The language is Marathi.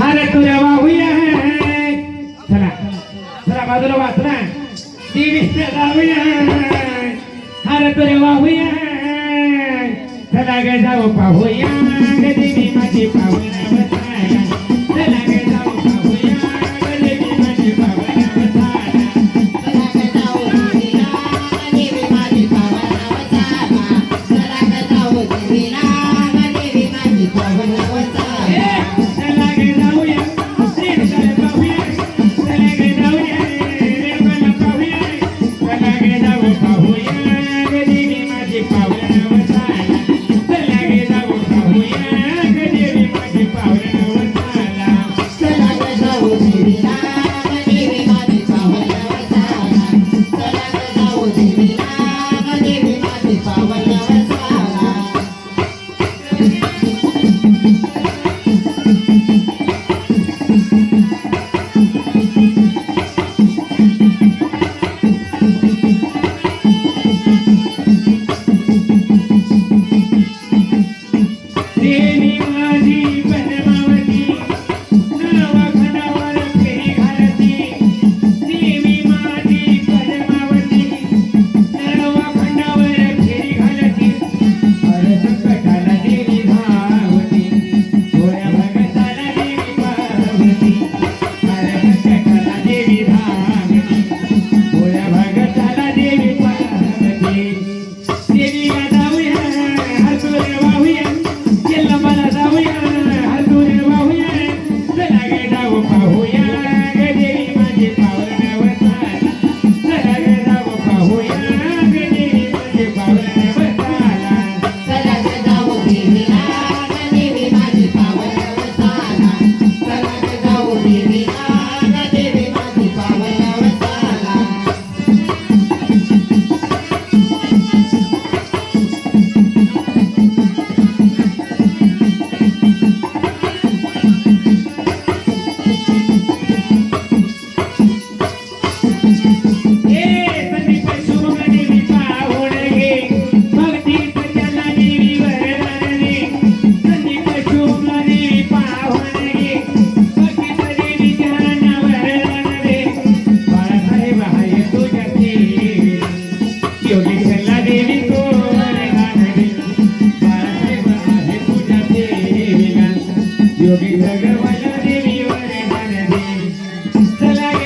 हर तुझ्या वाहूया चला चला बाजूला वाचला देवीच्या जाऊया हर तुझ्या वाहूया चला गे जाऊ पाहूया Thank you, Pablo.